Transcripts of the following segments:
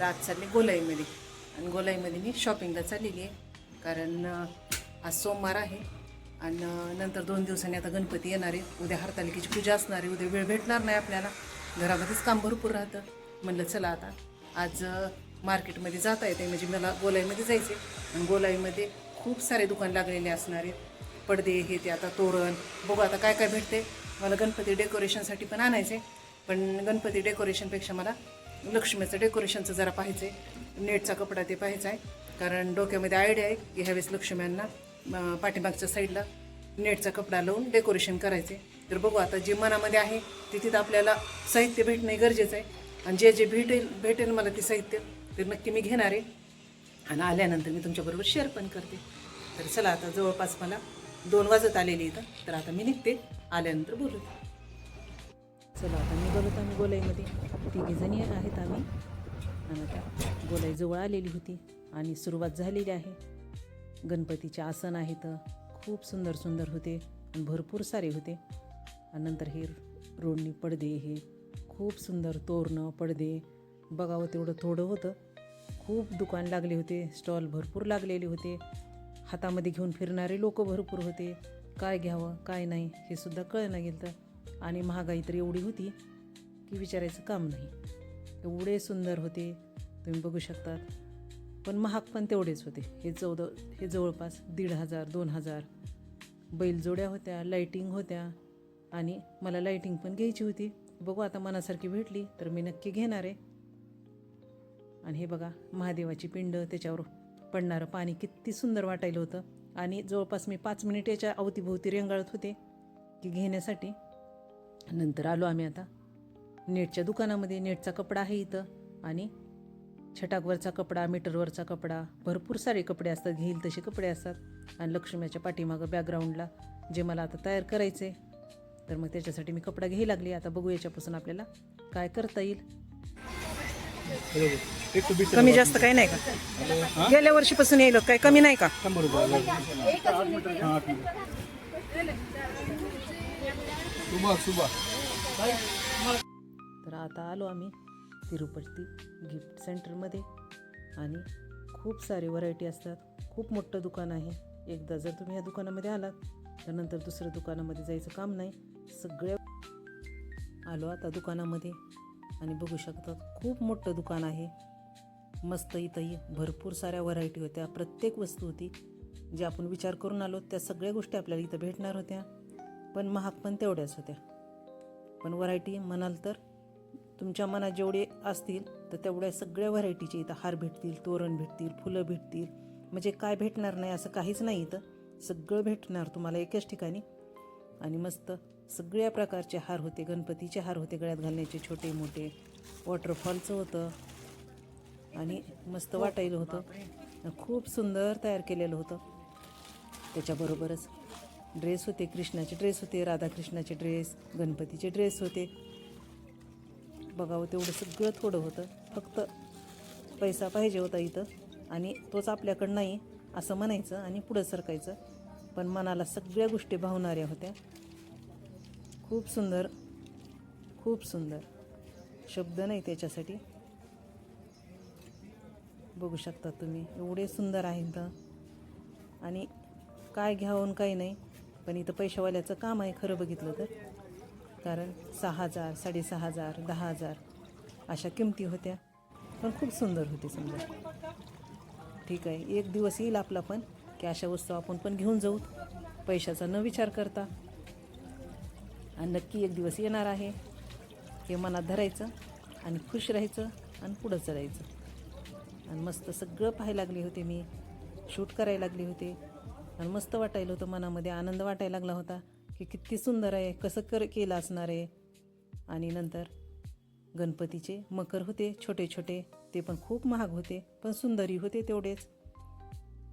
तर आज चालले गोलाईमध्ये. आणि गोलाईमध्ये मी शॉपिंगला चाललेली आहे. कारण आज सोमवार आहे. आणि नंतर दोन दिवसांनी आता गणपती येणार आहे. उद्या हरतालिकेची पूजा असणार आहे. उद्या वेळ भेटणार नाही आपल्याला. घरामध्येच काम भरपूर राहतं. म्हणलं चला आता. आज मार्केटमध्ये जाता येते म्हणजे मला गोलाईमध्ये जायचे आणि गोलाईमध्ये खूप सारे दुकान लागलेले असणार आहेत. पडदे हे ते आता तोरण. बघू आता काय काय भेटते मला गणपती डेकोरेशनसाठी पण आणायचे पण गणपती डेकोरेशनपेक्षा मला लक्ष्मीचं डेकोरेशनचं जरा पाहायचं आहे नेटचा कपडा ते पाहायचा आहे कारण डोक्यामध्ये आयडिया आहे की ह्यावेळेस लक्ष्म्यांना पाठीमागच्या साईडला नेटचा कपडा लावून डेकोरेशन करायचे तर बघू आता जे मनामध्ये आहे ते तिथं आपल्याला साहित्य भेटणे गरजेचं आहे. आणि जे जे भेटेल भेटेल मला ते साहित्य ते नक्की मी घेणार आहे. आणि आल्यानंतर मी तुमच्याबरोबर शेअर पण करते. तर चला आता जवळपास मला दोन वाजत आलेली इथं तर आता मी निघते. आल्यानंतर बोलू. चला आता मी बोलत आम्ही गोलाईमध्ये. तिघी जणी आहेत आम्ही. आणि आता गोलाई जवळ आलेली होती आणि सुरुवात झालेली आहे. गणपतीचे आसन आहेत खूप सुंदर सुंदर होते आणि भरपूर सारे होते. आणि नंतर हे रोडणी पडदे हे खूप सुंदर तोरणं पडदे. बघावं तेवढं थोडं होतं. खूप दुकान लागले होते स्टॉल भरपूर लागलेले होते. हातामध्ये घेऊन फिरणारे लोक भरपूर होते. काय घ्यावं काय नाही हे सुद्धा कळलं गेलं तर आणि महागाई तर एवढी होती की विचारायचं काम नाही. एवढे सुंदर होते तुम्ही बघू शकतात पण महाग पण तेवढेच होते. हे चौदा हे जवळपास दीड हजार दोन हजार. बैलजोड्या होत्या लाईटिंग होत्या आणि मला लाईटिंग पण घ्यायची होती. बघू आता मनासारखी भेटली तर मी नक्की घेणार आहे. आणि हे बघा महादेवाची पिंड त्याच्यावर पडणारं पाणी किती सुंदर वाटायलं होतं. आणि जवळपास मी पाच मिनिट याच्या अवतीभोवती रेंगाळत होते की घेण्यासाठी. नंतर आलो आम्ही आता. नेटच्या दुकानामध्ये नेटचा कपडा आहे इथं आणि छटाकवरचा कपडा मीटरवरचा कपडा भरपूर सारे कपडे असतात घेईल तसे कपडे असतात. आणि लक्ष्म्याच्या पाठीमागं बॅकग्राऊंडला जे मला आता तयार करायचे तर मग त्याच्यासाठी मी कपडा घ्यायला लागले. आता बघू याच्यापासून आपल्याला काय करता येईल. कमी जास्त काही नाही का? गेल्या वर्षीपासून येईल काय कमी नाही का? तर आता आलो आम्ही तिरुपती गिफ्ट सेंटरमध्ये. आणि खूप सारे व्हरायटी असतात. खूप मोठं दुकान आहे. एकदा जर तुम्ही या दुकानामध्ये आलात तर नंतर दुसऱ्या दुकानामध्ये जायचं काम नाही. सगळ्या आलो आता दुकानामध्ये. आणि बघू शकतात खूप मोठं दुकान आहे. मस्त इथंही भरपूर साऱ्या व्हरायटी होत्या. प्रत्येक वस्तू होती. जे आपण विचार करून आलो त्या सगळ्या गोष्टी आपल्याला इथं भेटणार होत्या. पण महाग पण तेवढ्याच होत्या. पण व्हरायटी म्हणाल तर तुमच्या मनात जेवढे असतील तर तेवढ्या सगळ्या व्हरायटीचे इथं हार भेटतील तोरण भेटतील फुलं भेटतील. म्हणजे काय भेटणार नाही असं काहीच नाही इथं. सगळं भेटणार तुम्हाला एकाच ठिकाणी. आणि मस्त सगळ्या प्रकारचे हार होते. गणपतीचे हार होते गळ्यात घालण्याचे छोटे मोठे. वॉटरफॉलचं होतं. आणि मस्त वाटायला होतं. खूप सुंदर तयार केलेलं होतं. त्याच्याबरोबरच ड्रेस होते कृष्णाचे ड्रेस होते राधाकृष्णाचे ड्रेस गणपतीचे ड्रेस होते. बघावं हो, तेवढं सगळं थोडं होतं. फक्त पैसा पाहिजे होता इथं आणि तोच आपल्याकडं नाही असं म्हणायचं आणि पुढं सरकायचं. पण मनाला सगळ्या गोष्टी भावणाऱ्या होत्या. खूप सुंदर खूप सुंदर. शब्द नाही त्याच्यासाठी. बघू शकता तुम्ही एवढे सुंदर आहे इथं. आणि काय घ्यावं काही नाही. पण इथं पैशावाल्याचं काम आहे खरं बघितलं तर. कारण सहा हजार साडेसहा हजार दहा हजार अशा किमती होत्या. पण खूप सुंदर होते समजा. ठीक आहे एक दिवस येईल आपला पण की अशा वस्तू आपण पण घेऊन जाऊ. पैशाचा न विचार करता. आणि नक्की एक दिवस येणार आहे. हे मनात धरायचं आणि खुश राहायचं आणि पुढं चढायचं आणि मस्त सगळं पाहायला लागले होते मी. शूट करायला लागले होते. आणि मस्त वाटायला होतं मनामध्ये. आनंद वाटायला लागला होता की किती सुंदर आहे कसं कर केलं असणार आहे. आणि नंतर गणपतीचे मकर होते छोटे छोटे ते पण खूप महाग होते पण सुंदरही होते तेवढेच.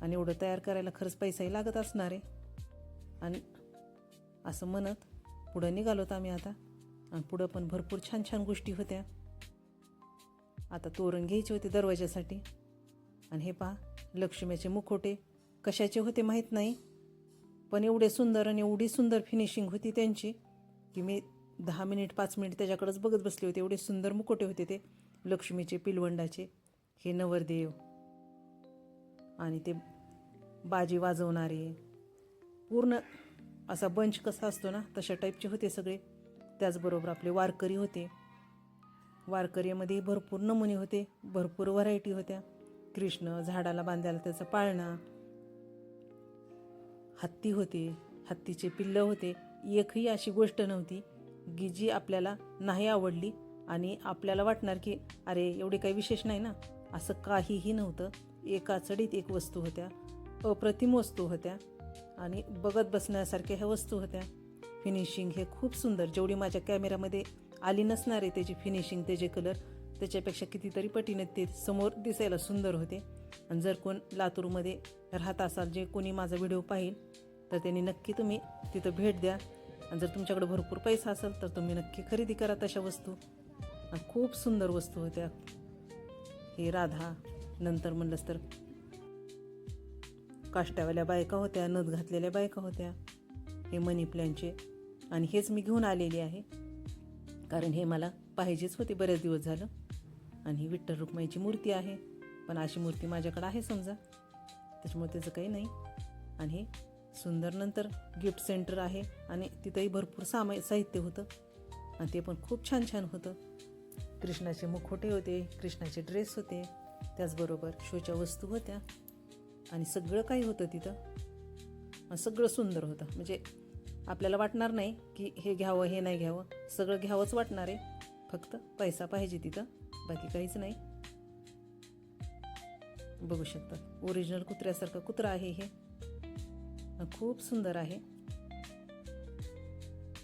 आणि एवढं तयार करायला खरंच पैसाही लागत असणार आहे. आणि असं म्हणत पुढं निघालो आम्ही आता. आणि पुढं पण भरपूर छान छान गोष्टी होत्या. आता तोरण घ्यायचे होते दरवाजासाठी आणि हे पहा लक्ष्मीचे मुखोटे कशाचे होते माहीत नाही. पण एवढे सुंदर आणि एवढी सुंदर फिनिशिंग होती त्यांची की मी दहा मिनिट पाच मिनिट त्याच्याकडंच बघत बसले होते. एवढे सुंदर मुकोटे होते ते लक्ष्मीचे पिलवंडाचे हे नवरदेव. आणि ते बाजी वाजवणारे. पूर्ण असा बंच कसा असतो ना तशा टाईपचे होते सगळे. त्याचबरोबर आपले वारकरी होते. वारकरीमध्ये भरपूर नमुने होते भरपूर व्हरायटी होत्या. कृष्ण झाडाला बांधायला त्याचा पाळणा हत्ती होते हत्तीचे पिल्लं होते एकही अशी गोष्ट नव्हती की जी आपल्याला नाही आवडली आणि आपल्याला वाटणार की अरे एवढे काही विशेष नाही ना? असं काहीही नव्हतं. एका चढीत एक वस्तू होत्या अप्रतिम वस्तू होत्या आणि बघत बसण्यासारख्या ह्या वस्तू होत्या. फिनिशिंग हे खूप सुंदर जेवढी माझ्या कॅमेऱ्यामध्ये आली नसणार आहे त्याची फिनिशिंग त्याचे कलर त्याच्यापेक्षा कितीतरी पटीने ते समोर दिसायला सुंदर होते. आणि जर कोण लातूरमध्ये राहत असाल जे कोणी माझा व्हिडिओ पाहिल तर त्यांनी नक्की तुम्ही तिथं भेट द्या. आणि जर तुमच्याकडे भरपूर पैसा असेल तर तुम्ही नक्की खरेदी करा तशा वस्तू. आणि खूप सुंदर वस्तू होत्या. हे राधा नंतर म्हणलंच तर काष्ट्यावाल्या बायका होत्या नथ घातलेल्या बायका होत्या. हे मनी प्लॅनचे. आणि हेच मी घेऊन आलेली आहे. कारण हे मला पाहिजेच होते बरेच दिवस झालं. आणि ही विठ्ठल रुक्माईची मूर्ती आहे. पण अशी मूर्ती माझ्याकडं आहे समजा. त्याच्यामुळे त्याचं काही नाही. आणि हे सुंदर नंतर गिफ्ट सेंटर आहे आणि तिथंही भरपूर सामाय साहित्य होतं. आणि ते पण खूप छान छान होतं. कृष्णाचे मुखोटे होते कृष्णाचे ड्रेस होते. त्याचबरोबर शोच्या वस्तू होत्या. आणि सगळं काही होतं तिथं. सगळं सुंदर होतं. म्हणजे आपल्याला वाटणार नाही की हे घ्यावं हे नाही घ्यावं. सगळं घ्यावंच वाटणार आहे. फक्त पैसा पाहिजे तिथं. बाकी काहीच नाही. बघू शकता. ओरिजिनल कुत्र्यासारखं कुत्रा आहे हे. खूप सुंदर आहे.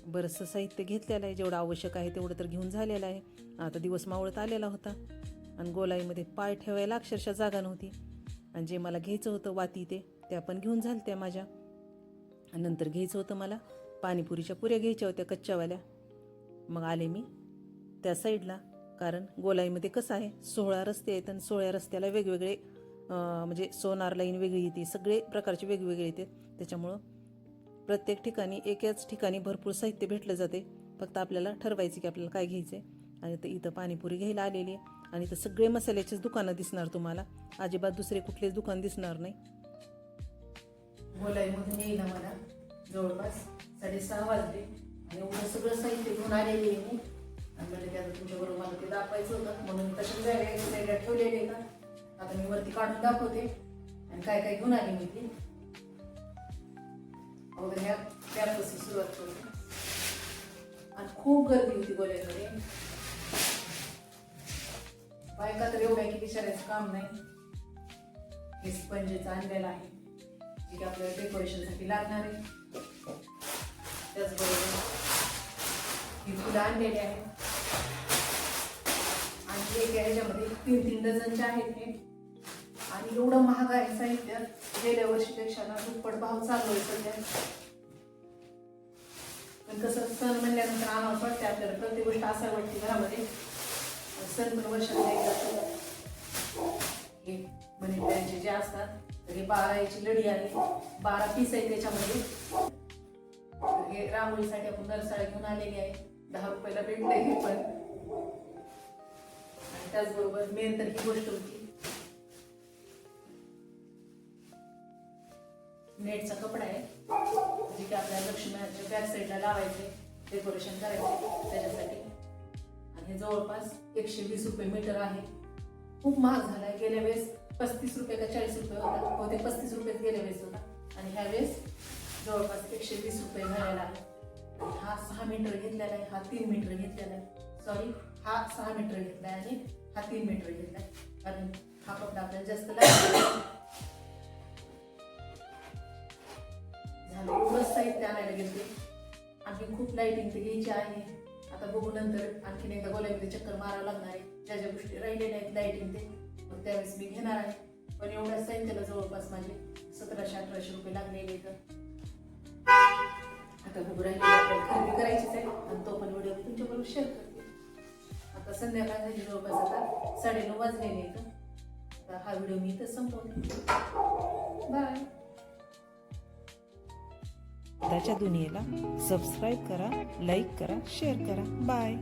बरंचसं साहित्य घेतलेलं आहे. जेवढं आवश्यक आहे तेवढं तर घेऊन झालेलं आहे. आता दिवस मावळत आलेला होता. आणि गोलाईमध्ये पाय ठेवायला अक्षरशः जागा नव्हती. आणि जे मला घ्यायचं होतं वाती ते त्या पण घेऊन झाल्या त्या माझ्या नंतर घ्यायचं होतं मला पाणीपुरीच्या पुऱ्या घ्यायच्या होत्या कच्च्यावाल्या. मग आले मी त्या साईडला. कारण गोलाईमध्ये कसं आहे सोळा रस्ते आहेत आणि सोळ्या रस्त्याला वेगवेगळे म्हणजे सोनार लाईन वेगळी येते सगळे प्रकारचे वेगवेगळे येते. त्याच्यामुळं प्रत्येक ठिकाणी एकाच ठिकाणी भरपूर साहित्य भेटलं जाते. फक्त आपल्याला ठरवायचं की आपल्याला काय घ्यायचं आहे आणि तर इथं पाणीपुरी घ्यायला आलेली आहे. आणि तर सगळे मसाल्याचेच दुकानं दिसणार तुम्हाला. अजिबात दुसरे कुठलेच दुकान दिसणार नाही. गोलाईमधून येईल मला जवळपास साडेसहा वाजले. आणि एवढं सगळं साहित्य घेऊन आलेली आहे मी. आणि म्हणजे त्याचं तुमच्याबरोबर मला ते दाखवायचं होतं. म्हणून तशाच जागा साईडला ठेवलेले का आता मी वरती काढून दाखवते. आणि काय काय घेऊन आली मी ती. अगोदर ह्या त्यापासून सुरुवात करते आणि खूप गर्दी होती गोल्याकडे बायका तर एवढ्या की विचारायचं काम नाही. हे स्पंजेचं आणलेलं आहे. जे की आपल्याला डेकोरेशनसाठी लागणार आहे. त्याचबरोबर ही फुलं आणलेली आहेत. आणि एक ह्याच्यामध्ये तीन तीन डझनचे आहेत हे आणि एवढं महाग आहे साहित्य गेल्या वर्षीपेक्षा ना दुप्पट भाव चालू आहे सध्या. पण कसं सण म्हणल्यानंतर आम्हाला वाटते आपल्याला प्रत्येक गोष्ट असा वाटते घरामध्ये. सण पण वर्षाला एकदा हे मनी प्लॅनचे जे असतात तर हे बारा याची लढी आहे. बारा पीस आहे त्याच्यामध्ये. हे रांगोळीसाठी आपण नरसाळा घेऊन आलेली आहे. दहा रुपयाला भेटलं हे पण. आणि त्याचबरोबर मेन तर ही गोष्ट होती. नेटचा कपडा आहे. जिथे आपल्या लक्ष्मीच्या बॅक साईडला लावायचे डेकोरेशन करायचे त्याच्यासाठी. आणि हे जवळपास एकशे वीस रुपये मीटर आहे. खूप महाग झालाय. गेल्या वेळेस पस्तीस रुपये का चाळीस रुपये होता. हो, बहुते पस्तीस रुपयेच गेल्या वेळेस होता. आणि ह्या वेळेस जवळपास एकशे वीस रुपये झालेला आहे. हा सहा मीटर घेतलेला आहे. हा तीन मीटर घेतलेला आहे. सॉरी हा सहा मीटर घेतलाय आणि हा तीन मीटर घेतलाय. कारण हा कपडा आपल्याला जास्त लागला झालं. एवढंच साहित्य आणायला गेलते. आणखी खूप लाईटिंग ते घ्यायची आहे. आता बघू नंतर आणखीन एकदा गोल्यामध्ये चक्कर मारावं लागणार आहे. ज्या ज्या गोष्टी राहिलेल्या आहेत लाईटिंग ते मग त्यावेळेस मी घेणार आहे. पण एवढ्या साहित्याला जवळपास माझे सतराशे अठराशे रुपये लागलेले तर आता बघू राहिले खरेदी करायचीच आहे. आणि तो पण व्हिडिओ तुमच्याबरोबर शेअर करते. आता संध्याकाळ झाली जवळपास आता साडेनऊ वाजलेले आहेत. आता हा व्हिडिओ मी इथं संपवते. बाय त्याच्या दुनियेला सबस्क्राईब करा लाईक करा शेअर करा. बाय